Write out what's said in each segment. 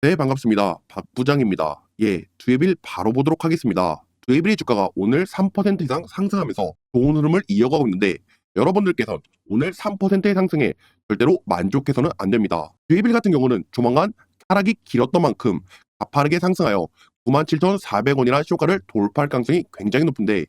네, 반갑습니다. 박 부장입니다. 예, 두예빌 바로 보도록 하겠습니다. 두예빌의 주가가 오늘 3% 이상 상승하면서 좋은 흐름을 이어가고 있는데 여러분들께서는 오늘 3%의 상승에 절대로 만족해서는 안 됩니다. 두예빌 같은 경우는 조만간 하락이 길었던 만큼 가파르게 상승하여 97,400원이라는 쇼가를 돌파할 가능성이 굉장히 높은데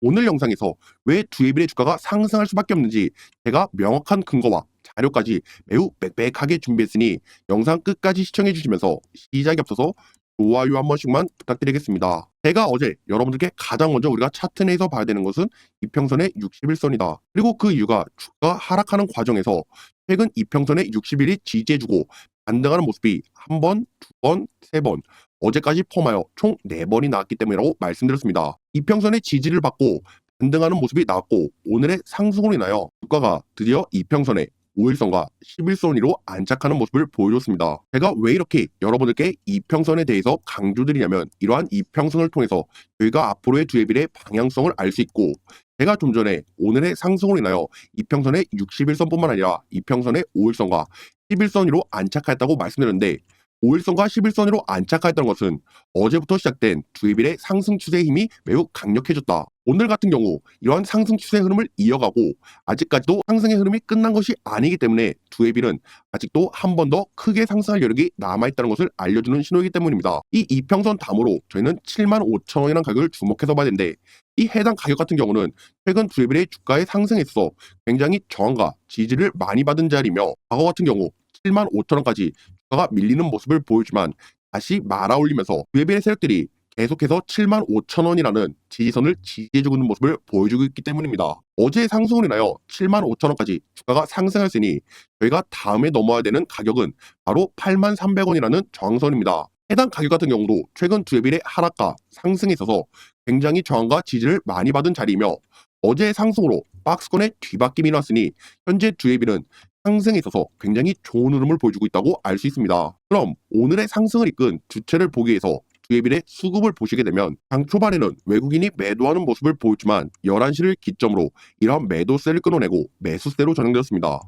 오늘 영상에서 왜 두예빌의 주가가 상승할 수밖에 없는지 제가 명확한 근거와 자료까지 매우 빽빽하게 준비했으니 영상 끝까지 시청해 주시면서 시작이 없어서 좋아요 한 번씩만 부탁드리겠습니다. 제가 어제 여러분들께 가장 먼저 우리가 차트 내에서 봐야 되는 것은 이평선의 60일선이다. 그리고 그 이유가 주가 하락하는 과정에서 최근 이평선의 60일이 지지해주고 반등하는 모습이 한 번, 두 번, 세 번, 어제까지 포함하여 총 네번이 나왔기 때문이라고 말씀드렸습니다. 이평선의 지지를 받고 반등하는 모습이 나왔고 오늘의 상승으로 인하여 주가가 드디어 이평선에 5일선과 11선으로 안착하는 모습을 보여줬습니다. 제가 왜 이렇게 여러분들께 이평선에 대해서 강조드리냐면 이러한 이평선을 통해서 저희가 앞으로의 두예빌의 방향성을 알 수 있고 제가 좀 전에 오늘의 상승으로 인하여 이평선의 61선뿐만 아니라 이평선의 5일선과 11선으로 안착했다고 말씀드렸는데 5일선과 11선으로 안착했던 것은 어제부터 시작된 두예빌의 상승 추세의 힘이 매우 강력해졌다. 오늘 같은 경우 이러한 상승 추세 흐름을 이어가고 아직까지도 상승의 흐름이 끝난 것이 아니기 때문에 두예빌은 아직도 한 번 더 크게 상승할 여력이 남아있다는 것을 알려주는 신호이기 때문입니다. 이 이평선 다음으로 저희는 7만 5천 원이라는 가격을 주목해서 봐야 되는데 이 해당 가격 같은 경우는 최근 두예빌의 주가의 상승에 있어 굉장히 저항과 지지를 많이 받은 자리며 과거 같은 경우 7만 5천 원까지 주가가 밀리는 모습을 보이지만 다시 말아올리면서 두예빌의 세력들이 계속해서 7만 5천 원이라는 지지선을 지지해주고 있는 모습을 보여주고 있기 때문입니다. 어제 상승을 인하여 7만 5천 원까지 주가가 상승했으니 저희가 다음에 넘어야 되는 가격은 바로 8만 300원이라는 저항선입니다. 해당 가격 같은 경우도 최근 두예빌의 하락과 상승에 있어서 굉장히 저항과 지지를 많이 받은 자리이며 어제의 상승으로 박스권의 뒤바뀜이 났으니 현재 두예빌은 상승에 있어서 굉장히 좋은 흐름을 보여주고 있다고 알 수 있습니다. 그럼 오늘의 상승을 이끈 주체를 보기 위해서 두예빌의 수급을 보시게 되면 장 초반에는 외국인이 매도하는 모습을 보였지만 11시를 기점으로 이러한 매도세를 끊어내고 매수세로 전환되었습니다.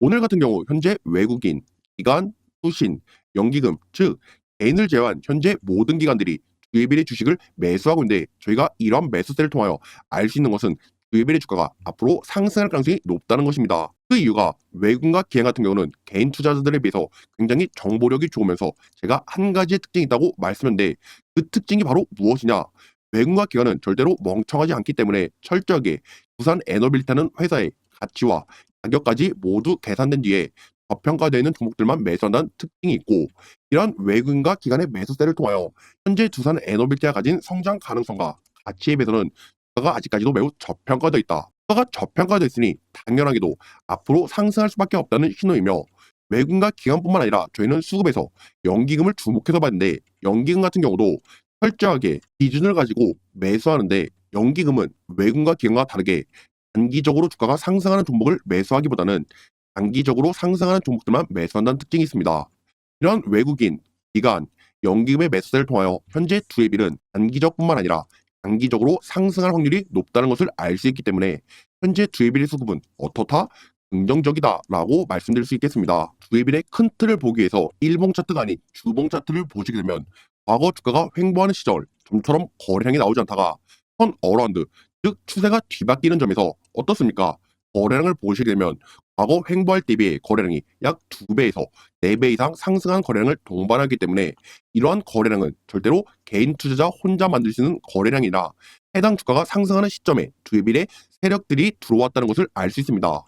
오늘 같은 경우 현재 외국인, 기관, 수신, 연기금, 즉 개인을 제외한 현재 모든 기관들이 두예빌의 주식을 매수하고 있는데 저희가 이러한 매수세를 통하여 알 수 있는 것은 두예빌의 주가가 앞으로 상승할 가능성이 높다는 것입니다. 그 이유가 외국인과 기관 같은 경우는 개인 투자자들에 비해서 굉장히 정보력이 좋으면서 제가 한 가지의 특징이 있다고 말씀했는데 그 특징이 바로 무엇이냐? 외국인과 기관은 절대로 멍청하지 않기 때문에 철저하게 부산 에너빌타는 회사의 가치와 가격까지 모두 계산된 뒤에 저평가되는 종목들만 매수한다는 특징이 있고 이러한 외국인과 기관의 매수세를 통하여 현재 두산 에너빌타가 가진 성장 가능성과 가치에 비해서는 주 가가 아직까지도 매우 저평가되어 있다. 주가가 저평가되어 있으니 당연하게도 앞으로 상승할 수밖에 없다는 신호이며 외국인과 기관뿐만 아니라 저희는 수급에서 연기금을 주목해서 봤는데 연기금 같은 경우도 철저하게 기준을 가지고 매수하는데 연기금은 외국인과 기관과 다르게 단기적으로 주가가 상승하는 종목을 매수하기보다는 단기적으로 상승하는 종목들만 매수한다는 특징이 있습니다. 이런 외국인, 기관, 연기금의 매수세를 통하여 현재 두예빌은 단기적뿐만 아니라 장기적으로 상승할 확률이 높다는 것을 알 수 있기 때문에 현재 두예빌의 수급은 어떻다? 긍정적이다라고 말씀드릴 수 있겠습니다. 두예빌의 큰 틀을 보기 위해서 일봉 차트가 아닌 주봉 차트를 보시게 되면 과거 주가가 횡보하는 시절 좀처럼 거래량이 나오지 않다가 선 어라운드 즉 추세가 뒤바뀌는 점에서 어떻습니까? 거래량을 보시게 되면 과거 횡보할 때 비해 거래량이 약 2배에서 4배 이상 상승한 거래량을 동반하기 때문에 이러한 거래량은 절대로 개인 투자자 혼자 만들 수 있는 거래량이라 해당 주가가 상승하는 시점에 두예빌의 세력들이 들어왔다는 것을 알 수 있습니다.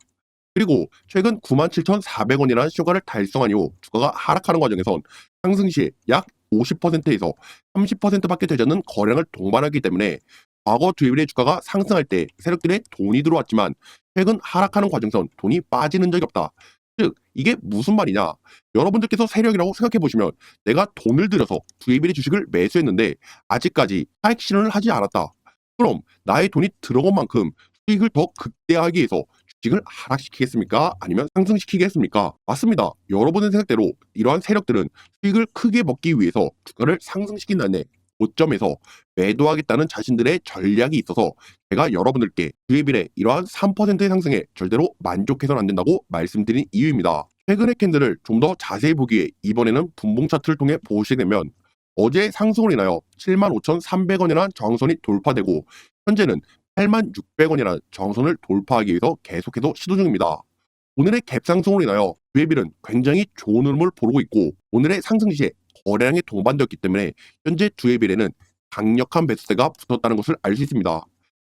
그리고 최근 97,400원이라는 쇼가를 달성한 이후 주가가 하락하는 과정에선 상승 시에 약 50%에서 30%밖에 되지 않는 거래량을 동반하기 때문에 과거 두예빌의 주가가 상승할 때 세력들의 돈이 들어왔지만 최근 하락하는 과정에선 돈이 빠지는 적이 없다. 즉 이게 무슨 말이냐? 여러분들께서 세력이라고 생각해 보시면 내가 돈을 들여서 두예빌의 주식을 매수했는데 아직까지 차익 실현을 하지 않았다. 그럼 나의 돈이 들어간 만큼 수익을 더 극대화하기 위해서 주식을 하락시키겠습니까? 아니면 상승시키겠습니까? 맞습니다. 여러분의 생각대로 이러한 세력들은 수익을 크게 먹기 위해서 주가를 상승시킨다는 고점에서 매도하겠다는 자신들의 전략이 있어서 제가 여러분들께 주예빌의 이러한 3%의 상승에 절대로 만족해서는 안 된다고 말씀드린 이유입니다. 최근의 캔들을 좀 더 자세히 보기 위해 이번에는 분봉 차트를 통해 보시게 되면 어제 상승으로 인하여 75,300원이라는 정선이 돌파되고 현재는 86,600원이라는 정선을 돌파하기 위해서 계속해서 시도 중입니다. 오늘의 갭상승으로 인하여 듀에빌은 굉장히 좋은 흐름을 보고 있고 오늘의 상승 시에 거래량이 동반되었기 때문에 현재 듀에빌에는 강력한 매수세가 붙었다는 것을 알 수 있습니다.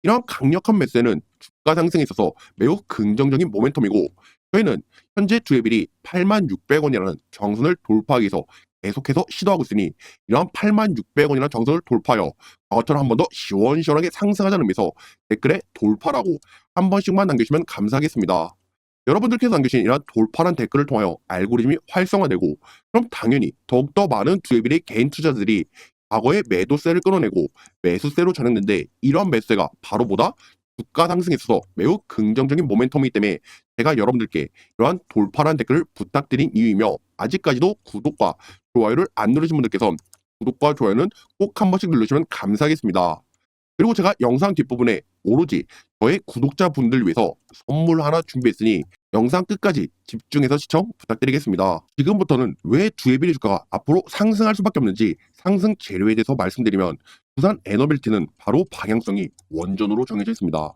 이러한 강력한 매수세는 주가 상승에 있어서 매우 긍정적인 모멘텀이고 저희는 현재 듀에빌이 86,600원이라는 정선을 돌파하기 위해서 계속해서 시도하고 있으니 이러한 86,600원이라는 정선을 돌파하여 과거처럼 한 번 더 시원시원하게 상승하자는 의미에서 댓글에 돌파라고 한 번씩만 남겨주시면 감사하겠습니다. 여러분들께서 남겨주신 이러한 돌파란 댓글을 통하여 알고리즘이 활성화되고 그럼 당연히 더욱더 많은 듀에빌의 개인 투자자들이 과거의 매도세를 끌어내고 매수세로 전환했는데 이러한 매수세가 바로 보다 주가 상승에 있어서 매우 긍정적인 모멘텀이기 때문에 제가 여러분들께 이러한 돌파란 댓글을 부탁드린 이유이며 아직까지도 구독과 좋아요를 안 누르신 분들께서 구독과 좋아요는 꼭 한 번씩 눌러주시면 감사하겠습니다. 그리고 제가 영상 뒷부분에 오로지 저의 구독자분들 위해서 선물 하나 준비했으니 영상 끝까지 집중해서 시청 부탁드리겠습니다. 지금부터는 왜 두에빌리 주가가 앞으로 상승할 수밖에 없는지 상승 재료에 대해서 말씀드리면 부산 에너빌티는 바로 방향성이 원전으로 정해져 있습니다.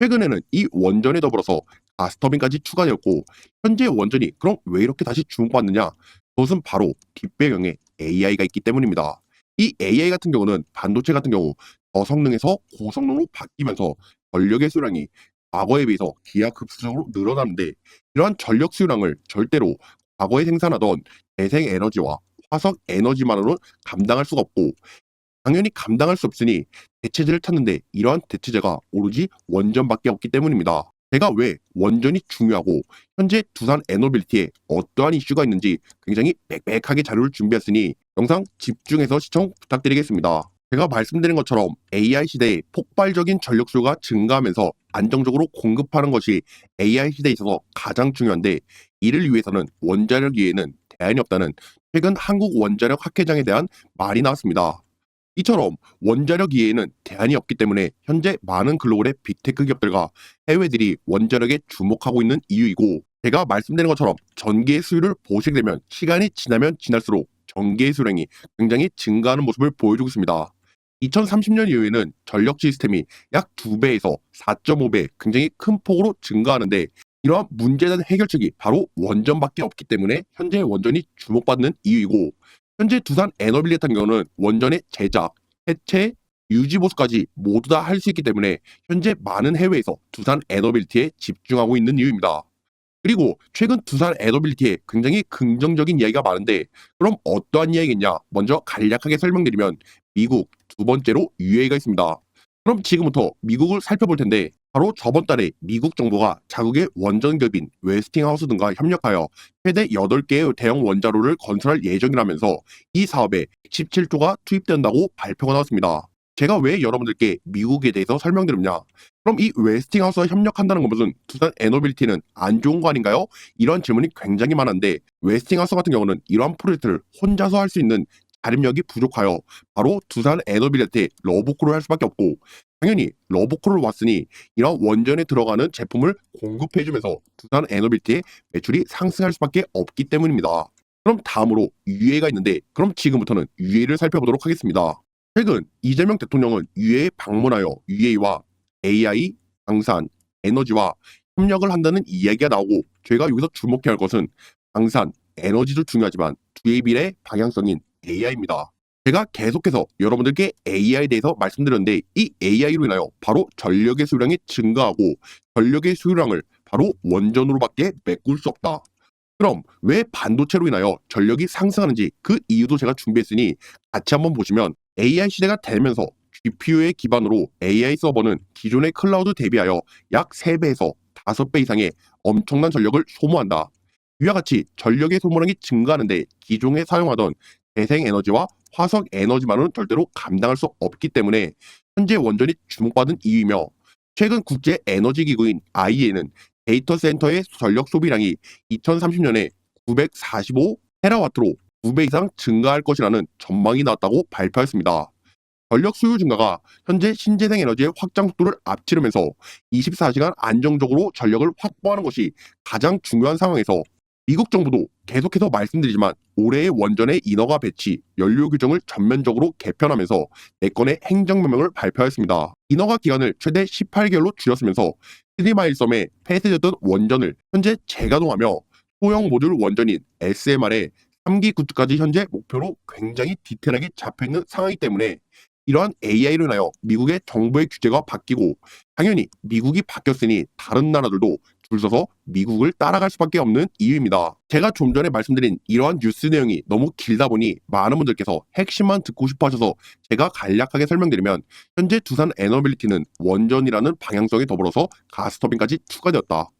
최근에는 이 원전에 더불어서 가스터빈까지 추가되었고 현재 원전이 그럼 왜 이렇게 다시 주목받느냐? 그것은 바로 뒷배경에 AI가 있기 때문입니다. 이 AI 같은 경우는 반도체 같은 경우 저성능에서 고성능으로 바뀌면서 전력의 수량이 과거에 비해서 기하급수적으로 늘어나는데 이러한 전력 수량을 절대로 과거에 생산하던 재생 에너지와 화석 에너지만으로는 감당할 수가 없고 당연히 감당할 수 없으니 대체제를 찾는데 이러한 대체제가 오로지 원전밖에 없기 때문입니다. 제가 왜 원전이 중요하고 현재 두산 에너빌티에 어떠한 이슈가 있는지 굉장히 빽빽하게 자료를 준비했으니 영상 집중해서 시청 부탁드리겠습니다. 제가 말씀드린 것처럼 AI 시대에 폭발적인 전력 수요가 증가하면서 안정적으로 공급하는 것이 AI 시대에 있어서 가장 중요한데 이를 위해서는 원자력 이외에는 대안이 없다는 최근 한국 원자력 학회장에 대한 말이 나왔습니다. 이처럼 원자력 이외에는 대안이 없기 때문에 현재 많은 글로벌의 빅테크 기업들과 해외들이 원자력에 주목하고 있는 이유이고 제가 말씀드린 것처럼 전기의 수요를 보시게 되면 시간이 지나면 지날수록 전기의 수량이 굉장히 증가하는 모습을 보여주고 있습니다. 2030년 이후에는 전력 시스템이 약 2배에서 4.5배 굉장히 큰 폭으로 증가하는데 이러한 문제에 대한 해결책이 바로 원전밖에 없기 때문에 현재 원전이 주목받는 이유이고 현재 두산 에너빌리 같은 경우는 원전의 제작, 해체, 유지 보수까지 모두 다 할 수 있기 때문에 현재 많은 해외에서 두산 에너빌리티에 집중하고 있는 이유입니다. 그리고 최근 두산 에너빌리티에 굉장히 긍정적인 이야기가 많은데 그럼 어떠한 이야기겠냐? 먼저 간략하게 설명드리면 미국 두 번째로 UA가 있습니다. 그럼 지금부터 미국을 살펴볼 텐데 바로 저번 달에 미국 정부가 자국의 원전 기업인 웨스팅하우스 등과 협력하여 최대 8개의 대형 원자로를 건설할 예정이라면서 이 사업에 17조가 투입된다고 발표가 나왔습니다. 제가 왜 여러분들께 미국에 대해서 설명드렸냐? 그럼 이 웨스팅하우스와 협력한다는 것은 두산 에너빌티는 안 좋은 거 아닌가요? 이런 질문이 굉장히 많은데 웨스팅하우스 같은 경우는 이러한 프로젝트를 혼자서 할 수 있는 자립력이 부족하여 바로 두산 에너빌리티 러브콜을 할 수밖에 없고 당연히 러브콜을 왔으니 이런 원전에 들어가는 제품을 공급해주면서 두산 에너빌티의 매출이 상승할 수밖에 없기 때문입니다. 그럼 다음으로 UA가 있는데 그럼 지금부터는 UA를 살펴보도록 하겠습니다. 최근 이재명 대통령은 UA에 방문하여 UA와 AI, 방산, 에너지와 협력을 한다는 이야기가 나오고 저희가 여기서 주목해야 할 것은 방산, 에너지도 중요하지만 두에빌의 방향성인 AI입니다. 제가 계속해서 여러분들께 AI에 대해서 말씀드렸는데 이 AI로 인하여 바로 전력의 수량이 증가하고 전력의 수량을 바로 원전으로밖에 메꿀 수 없다. 그럼 왜 반도체로 인하여 전력이 상승하는지 그 이유도 제가 준비했으니 같이 한번 보시면 AI 시대가 되면서 GPU의 기반으로 AI 서버는 기존의 클라우드 대비하여 약 3배에서 5배 이상의 엄청난 전력을 소모한다. 이와 같이 전력의 소모량이 증가하는데 기존에 사용하던 재생 에너지와 화석 에너지만은 절대로 감당할 수 없기 때문에 현재 원전이 주목받은 이유이며 최근 국제 에너지 기구인 IEA는 데이터 센터의 전력 소비량이 2030년에 945 테라와트로 2배 이상 증가할 것이라는 전망이 나왔다고 발표했습니다. 전력 수요 증가가 현재 신재생 에너지의 확장 속도를 앞지르면서 24시간 안정적으로 전력을 확보하는 것이 가장 중요한 상황에서 미국 정부도 계속해서 말씀드리지만 올해의 원전의 인허가 배치, 연료 규정을 전면적으로 개편하면서 4건의 행정명령을 발표했습니다. 인허가 기간을 최대 18개월로 줄였으면서 스리마일 섬에 폐쇄되던 원전을 현재 재가동하며 소형 모듈 원전인 SMR의 3기 구축까지 현재 목표로 굉장히 디테일하게 잡혀있는 상황이기 때문에 이러한 AI로 인하여 미국의 정부의 규제가 바뀌고 당연히 미국이 바뀌었으니 다른 나라들도 줄 서서 미국을 따라갈 수밖에 없는 이유입니다. 제가 좀 전에 말씀드린 이러한 뉴스 내용이 너무 길다 보니 많은 분들께서 핵심만 듣고 싶어 하셔서 제가 간략하게 설명드리면 현재 두산 에너빌리티는 원전이라는 방향성에 더불어서 가스터빈까지 추가되었다.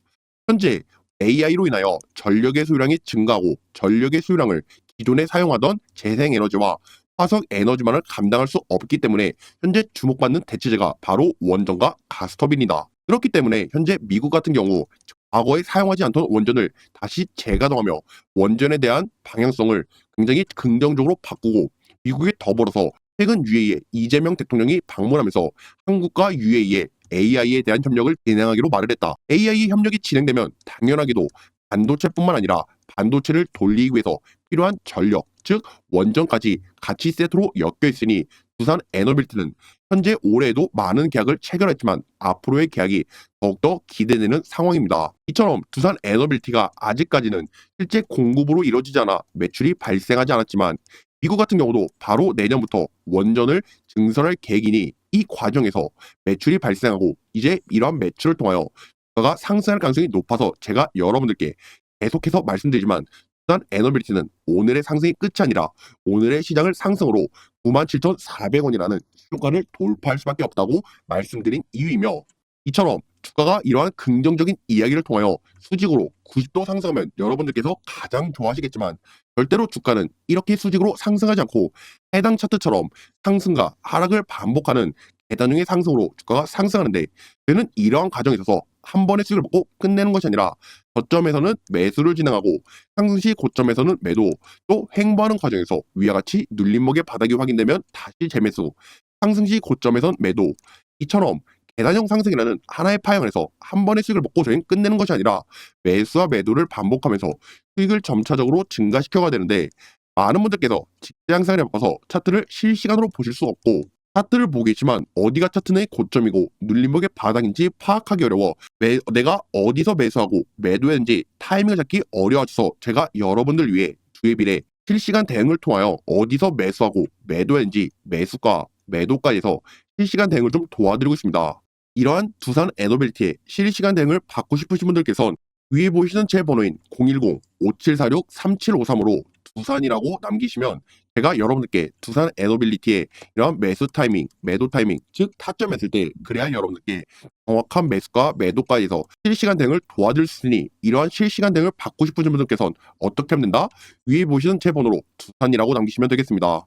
현재 AI로 인하여 전력의 수요량이 증가하고 전력의 수요량을 기존에 사용하던 재생에너지와 화석 에너지만을 감당할 수 없기 때문에 현재 주목받는 대체제가 바로 원전과 가스터빈이다. 그렇기 때문에 현재 미국 같은 경우 과거에 사용하지 않던 원전을 다시 재가동하며 원전에 대한 방향성을 굉장히 긍정적으로 바꾸고 미국에 더불어서 최근 UAE에 이재명 대통령이 방문하면서 한국과 UAE의 AI에 대한 협력을 진행하기로 말을 했다. AI 협력이 진행되면 당연하게도 반도체뿐만 아니라 반도체를 돌리기 위해서 필요한 전력, 즉 원전까지 같이 세트로 엮여 있으니 두산 에너빌트는 현재 올해에도 많은 계약을 체결했지만 앞으로의 계약이 더욱더 기대되는 상황입니다. 이처럼 두산 에너빌티가 아직까지는 실제 공급으로 이루어지지 않아 매출이 발생하지 않았지만 미국 같은 경우도 바로 내년부터 원전을 증설할 계획이니 이 과정에서 매출이 발생하고 이제 이러한 매출을 통하여 주가가 상승할 가능성이 높아서 제가 여러분들께 계속해서 말씀드리지만 두산 에너빌티는 오늘의 상승이 끝이 아니라 오늘의 시장을 상승으로 97,400원이라는 수가를 돌파할 수밖에 없다고 말씀드린 이유이며 이처럼 주가가 이러한 긍정적인 이야기를 통하여 수직으로 90도 상승하면 여러분들께서 가장 좋아하시겠지만 절대로 주가는 이렇게 수직으로 상승하지 않고 해당 차트처럼 상승과 하락을 반복하는 계단형의 상승으로 주가가 상승하는데 저는 이러한 과정에 있어서 한 번의 수익을 먹고 끝내는 것이 아니라 저점에서는 매수를 진행하고 상승 시 고점에서는 매도 또 횡보하는 과정에서 위와 같이 눌림목의 바닥이 확인되면 다시 재매수 상승 시 고점에선 매도. 이처럼 계단형 상승이라는 하나의 파형에서 한 번의 수익을 먹고 저희는 끝내는 것이 아니라 매수와 매도를 반복하면서 수익을 점차적으로 증가시켜가야 되는데 많은 분들께서 직장상에 바꿔서 차트를 실시간으로 보실 수 없고 차트를 보고 계시지만 어디가 차트 내 고점이고 눌림목의 바닥인지 파악하기 어려워 매, 내가 어디서 매수하고 매도했는지 타이밍을 잡기 어려워져서 제가 여러분들 위해 주의비례 실시간 대응을 통하여 어디서 매수하고 매도했는지 매수가 매도가에서 실시간 대응을 좀 도와드리고 있습니다. 이러한 두산 에너빌티의 실시간 대응을 받고 싶으신 분들께선 위에 보시는 제 번호인 010-5746-3753으로 두산이라고 남기시면 제가 여러분들께 두산 에너빌리티의 이러한 매수 타이밍, 매도 타이밍, 즉 타점했을 때 그래야 여러분들께 정확한 매수가 매도가에서 실시간 대응을 도와드릴 수 있으니 이러한 실시간 대응을 받고 싶으신 분들께선 어떻게 하면 된다? 위에 보시는 제 번호로 두산이라고 남기시면 되겠습니다.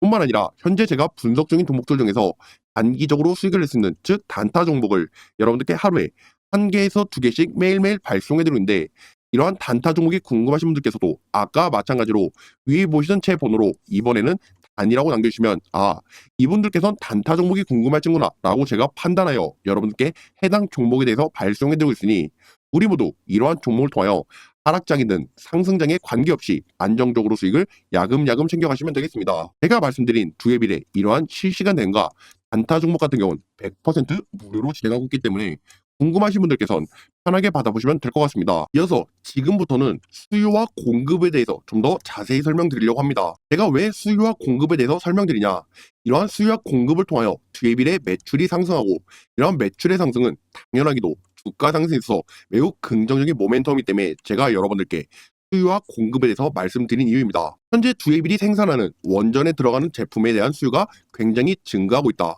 뿐만 아니라 현재 제가 분석 중인 종목들 중에서 단기적으로 수익을 낼 수 있는 즉 단타 종목을 여러분들께 하루에 한 개에서 두 개씩 매일매일 발송해드리고 있는데 이러한 단타 종목이 궁금하신 분들께서도 아까 마찬가지로 위에 보시는 제 번호로 이번에는 단이라고 남겨주시면 아 이분들께서는 단타 종목이 궁금하신구나 라고 제가 판단하여 여러분들께 해당 종목에 대해서 발송해드리고 있으니 우리 모두 이러한 종목을 통하여 하락장이든 상승장에 관계없이 안정적으로 수익을 야금야금 챙겨가시면 되겠습니다. 제가 말씀드린 두의 비례 이러한 실시간 대응과 단타 종목 같은 경우는 100% 무료로 진행하고 있기 때문에 궁금하신 분들께선 편하게 받아보시면 될 것 같습니다. 이어서 지금부터는 수요와 공급에 대해서 좀 더 자세히 설명드리려고 합니다. 제가 왜 수요와 공급에 대해서 설명드리냐? 이러한 수요와 공급을 통하여 뒤에 비례 매출이 상승하고 이러한 매출의 상승은 당연하게도 주가 상승에 있어서 매우 긍정적인 모멘텀이기 때문에 제가 여러분들께 수요와 공급에 대해서 말씀드린 이유입니다. 현재 두에빌이 생산하는 원전에 들어가는 제품에 대한 수요가 굉장히 증가하고 있다.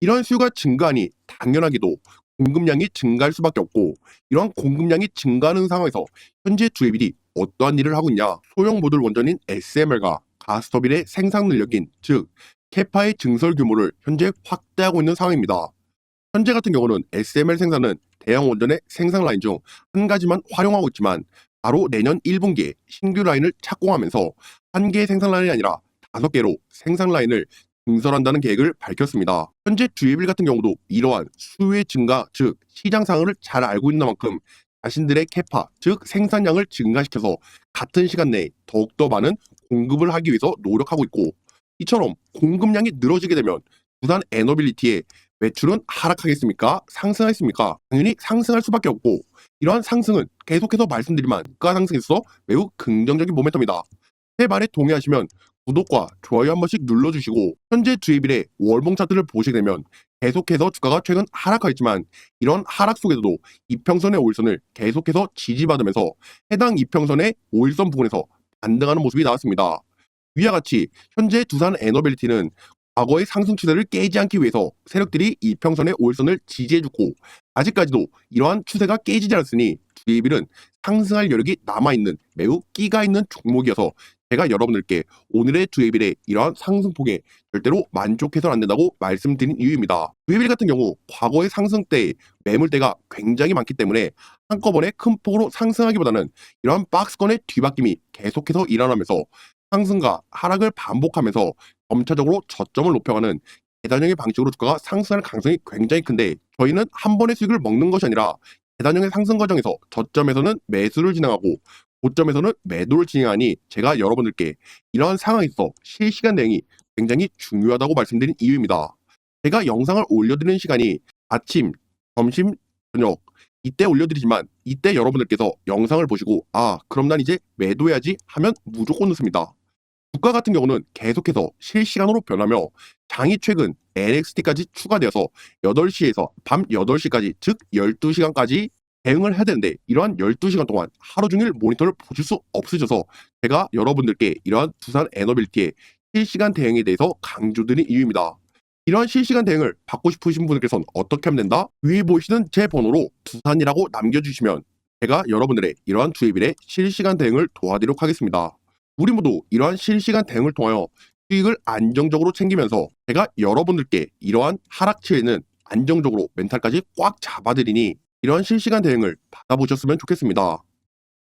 이러한 수요가 증가하니 당연하게도 공급량이 증가할 수밖에 없고 이러한 공급량이 증가하는 상황에서 현재 두에빌이 어떠한 일을 하고 있냐 소형 모듈 원전인 SMR과 가스터빌의 생산 능력인 즉 캐파의 증설 규모를 현재 확대하고 있는 상황입니다. 현재 같은 경우는 SMR 생산은 대형 원전의 생산 라인 중 한 가지만 활용하고 있지만 바로 내년 1분기에 신규 라인을 착공하면서 한 개의 생산 라인이 아니라 다섯 개로 생산 라인을 증설한다는 계획을 밝혔습니다. 현재 주예빌 같은 경우도 이러한 수요의 증가, 즉 시장 상황을 잘 알고 있는 만큼 자신들의 캐파, 즉 생산량을 증가시켜서 같은 시간 내에 더욱더 많은 공급을 하기 위해서 노력하고 있고 이처럼 공급량이 늘어지게 되면 두산 에너빌리티의 매출은 하락하겠습니까? 상승하겠습니까? 당연히 상승할 수밖에 없고 이러한 상승은 계속해서 말씀드리만 주가 상승에서 매우 긍정적인 모멘텀이다. 제 말에 동의하시면 구독과 좋아요 한 번씩 눌러주시고 현재 주입일의 월봉 차트를 보시게 되면 계속해서 주가가 최근 하락하고 있지만 이런 하락 속에서도 이평선의 5일선을 계속해서 지지받으면서 해당 이평선의 5일선 부근에서 반등하는 모습이 나왔습니다. 위와 같이 현재 두산 에너빌리티는 과거의 상승 추세를 깨지 않기 위해서 세력들이 이평선의 5일선을 지지해주고 아직까지도 이러한 추세가 깨지지 않았으니 주입일은 상승할 여력이 남아있는 매우 끼가 있는 종목이어서 제가 여러분들께 오늘의 주예빌의 이러한 상승폭에 절대로 만족해서는 안 된다고 말씀드린 이유입니다. 주예빌 같은 경우 과거의 상승 때 매물대가 굉장히 많기 때문에 한꺼번에 큰 폭으로 상승하기보다는 이러한 박스권의 뒤바뀜이 계속해서 일어나면서 상승과 하락을 반복하면서 점차적으로 저점을 높여가는 계단형의 방식으로 주가가 상승할 가능성이 굉장히 큰데 저희는 한 번의 수익을 먹는 것이 아니라 계단형의 상승 과정에서 저점에서는 매수를 진행하고 고점에서는 매도를 진행하니 제가 여러분들께 이러한 상황에서 실시간 대응이 굉장히 중요하다고 말씀드린 이유입니다. 제가 영상을 올려드리는 시간이 아침, 점심, 저녁 이때 올려드리지만 이때 여러분들께서 영상을 보시고 아 그럼 난 이제 매도해야지 하면 무조건 넣습니다. 주가 같은 경우는 계속해서 실시간으로 변하며 장이 최근 NXT까지 추가되어서 8시에서 밤 8시까지 즉 12시간까지 대응을 해야 되는데 이러한 12시간 동안 하루 종일 모니터를 보실 수 없으셔서 제가 여러분들께 이러한 두산 에너빌티의 실시간 대응에 대해서 강조드린 이유입니다. 이러한 실시간 대응을 받고 싶으신 분들께서는 어떻게 하면 된다? 위에 보이시는 제 번호로 두산이라고 남겨주시면 제가 여러분들의 이러한 주입일의 실시간 대응을 도와드리도록 하겠습니다. 우리 모두 이러한 실시간 대응을 통하여 수익을 안정적으로 챙기면서 제가 여러분들께 이러한 하락치에는 안정적으로 멘탈까지 꽉 잡아드리니 이러한 실시간 대응을 받아보셨으면 좋겠습니다.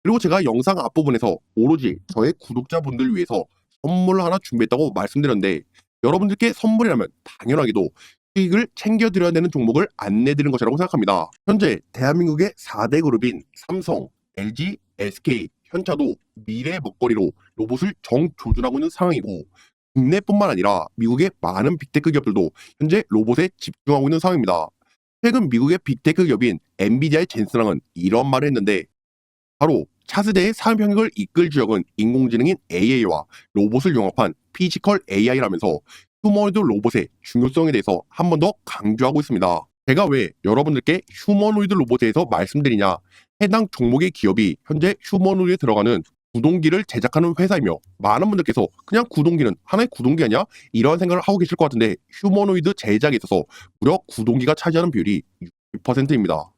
그리고 제가 영상 앞부분에서 오로지 저의 구독자분들 위해서 선물을 하나 준비했다고 말씀드렸는데 여러분들께 선물이라면 당연하게도 수익을 챙겨드려야 되는 종목을 안내드리는 것이라고 생각합니다. 현재 대한민국의 4대 그룹인 삼성, LG, SK, 현차도 미래 먹거리로 로봇을 정조준하고 있는 상황이고 국내뿐만 아니라 미국의 많은 빅테크 기업들도 현재 로봇에 집중하고 있는 상황입니다. 최근 미국의 빅테크 기업인 엔비디아의 젠스랑은 이런 말을 했는데 바로 차세대의 산업 영역을 이끌 지역은 인공지능인 AI와 로봇을 융합한 피지컬 AI라면서 휴머노이드 로봇의 중요성에 대해서 한 번 더 강조하고 있습니다. 제가 왜 여러분들께 휴머노이드 로봇에 대해서 말씀드리냐 해당 종목의 기업이 현재 휴머노이드에 들어가는 구동기를 제작하는 회사이며 많은 분들께서 그냥 구동기는 하나의 구동기 아니야? 이런 생각을 하고 계실 것 같은데 휴머노이드 제작에 있어서 무려 구동기가 차지하는 비율이 60%입니다.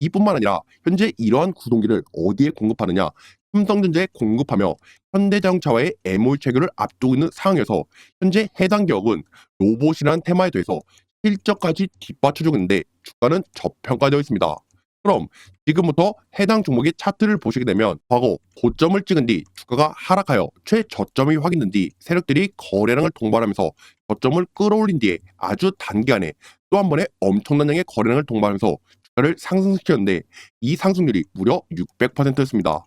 이뿐만 아니라 현재 이러한 구동기를 어디에 공급하느냐 삼성전자에 공급하며 현대자동차와의 MOU 체결을 앞두고 있는 상황에서 현재 해당 기업은 로봇이라는 테마에 대해서 실적까지 뒷받쳐주고 있는데 주가는 저평가되어 있습니다. 그럼 지금부터 해당 종목의 차트를 보시게 되면 과거 고점을 찍은 뒤 주가가 하락하여 최저점이 확인된 뒤 세력들이 거래량을 동반하면서 저점을 끌어올린 뒤에 아주 단기간에 또 한 번의 엄청난 양의 거래량을 동반하면서 주가를 상승시켰는데 이 상승률이 무려 600%였습니다.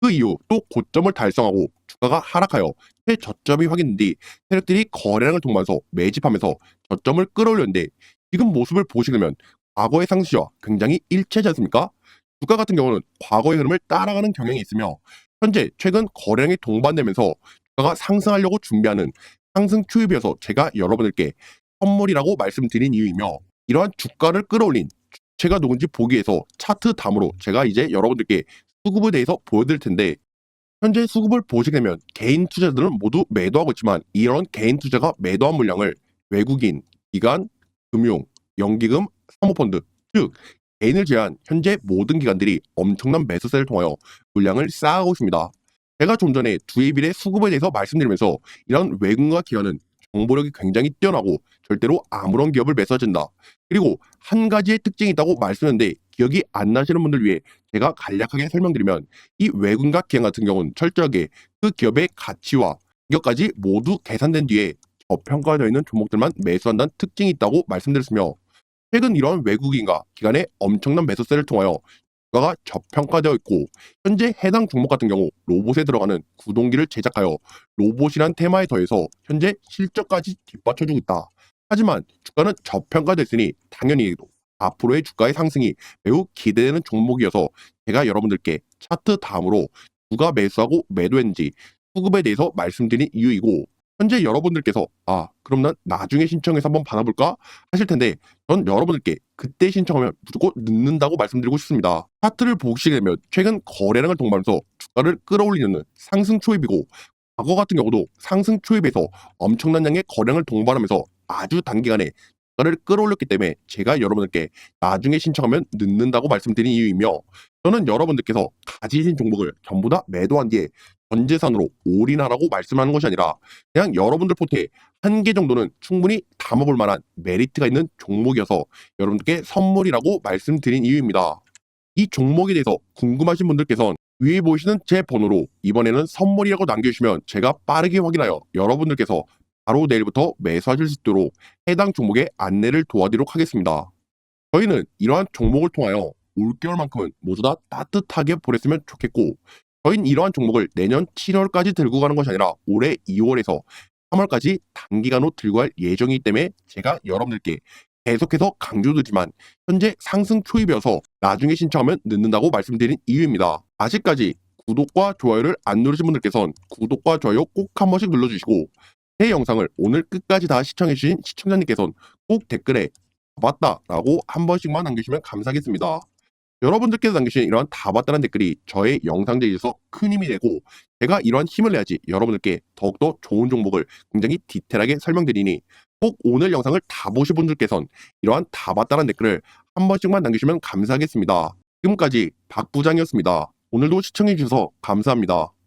그 이후 또 고점을 달성하고 주가가 하락하여 최저점이 확인된 뒤 세력들이 거래량을 동반해서 매집하면서 저점을 끌어올렸는데 지금 모습을 보시게 되면 과거의 상승시와 굉장히 일치하지 않습니까? 주가 같은 경우는 과거의 흐름을 따라가는 경향이 있으며 현재 최근 거래량이 동반되면서 주가가 상승하려고 준비하는 상승 추입이어서 제가 여러분들께 선물이라고 말씀드린 이유이며 이러한 주가를 끌어올린 주체가 누군지 보기 위해서 차트 다음으로 제가 이제 여러분들께 수급에 대해서 보여드릴 텐데 현재 수급을 보시게 되면 개인 투자들은 모두 매도하고 있지만 이런 개인 투자가 매도한 물량을 외국인, 기관, 금융, 연기금, 사모펀드 즉 개인을 제한 현재 모든 기관들이 엄청난 매수세를 통하여 물량을 쌓아가고 있습니다. 제가 좀 전에 두에빌의 수급에 대해서 말씀드리면서 이런 외국인과 기관은 정보력이 굉장히 뛰어나고 절대로 아무런 기업을 매수하진다. 그리고 한 가지의 특징이 있다고 말씀했는데 기억이 안 나시는 분들 위해 제가 간략하게 설명드리면 이 외국인과 기관 같은 경우는 철저하게 그 기업의 가치와 가격까지 모두 계산된 뒤에 저평가되어 있는 종목들만 매수한다는 특징이 있다고 말씀드렸으며 최근 이런 외국인과 기관의 엄청난 매수세를 통하여 주가가 저평가되어 있고 현재 해당 종목 같은 경우 로봇에 들어가는 구동기를 제작하여 로봇이란 테마에 더해서 현재 실적까지 뒷받쳐주고 있다. 하지만 주가는 저평가됐으니 당연히 앞으로의 주가의 상승이 매우 기대되는 종목이어서 제가 여러분들께 차트 다음으로 누가 매수하고 매도했는지 수급에 대해서 말씀드린 이유이고 현재 여러분들께서 아 그럼 난 나중에 신청해서 한번 받아볼까 하실 텐데 전 여러분들께 그때 신청하면 무조건 늦는다고 말씀드리고 싶습니다. 차트를 보시게 되면 최근 거래량을 동반해서 주가를 끌어올리는 상승 초입이고 과거 같은 경우도 상승 초입에서 엄청난 양의 거량을 동반하면서 아주 단기간에 주가를 끌어올렸기 때문에 제가 여러분들께 나중에 신청하면 늦는다고 말씀드린 이유이며 저는 여러분들께서 가지신 종목을 전부 다 매도한 뒤에 전 재산으로 올인하라고 말씀하는 것이 아니라 그냥 여러분들 포트에 한 개 정도는 충분히 담아볼 만한 메리트가 있는 종목이어서 여러분들께 선물이라고 말씀드린 이유입니다. 이 종목에 대해서 궁금하신 분들께선 위에 보이시는 제 번호로 이번에는 선물이라고 남겨주시면 제가 빠르게 확인하여 여러분들께서 바로 내일부터 매수하실 수 있도록 해당 종목의 안내를 도와드리도록 하겠습니다. 저희는 이러한 종목을 통하여 올겨울만큼은 모두 다 따뜻하게 보냈으면 좋겠고 저희는 이러한 종목을 내년 7월까지 들고 가는 것이 아니라 올해 2월에서 3월까지 단기간으로 들고 갈 예정이기 때문에 제가 여러분들께 계속해서 강조드리지만 현재 상승 초입이어서 나중에 신청하면 늦는다고 말씀드린 이유입니다. 아직까지 구독과 좋아요를 안 누르신 분들께선 구독과 좋아요 꼭 한 번씩 눌러주시고 제 영상을 오늘 끝까지 다 시청해주신 시청자님께선 꼭 댓글에 봤다라고 한 번씩만 남겨주시면 감사하겠습니다. 여러분들께서 남기신 이러한 다 봤다는 댓글이 저의 영상 제작에서 큰 힘이 되고 제가 이러한 힘을 내야지 여러분들께 더욱더 좋은 종목을 굉장히 디테일하게 설명드리니 꼭 오늘 영상을 다 보신 분들께선 이러한 다 봤다는 댓글을 한 번씩만 남기시면 감사하겠습니다. 지금까지 박 부장이었습니다. 오늘도 시청해주셔서 감사합니다.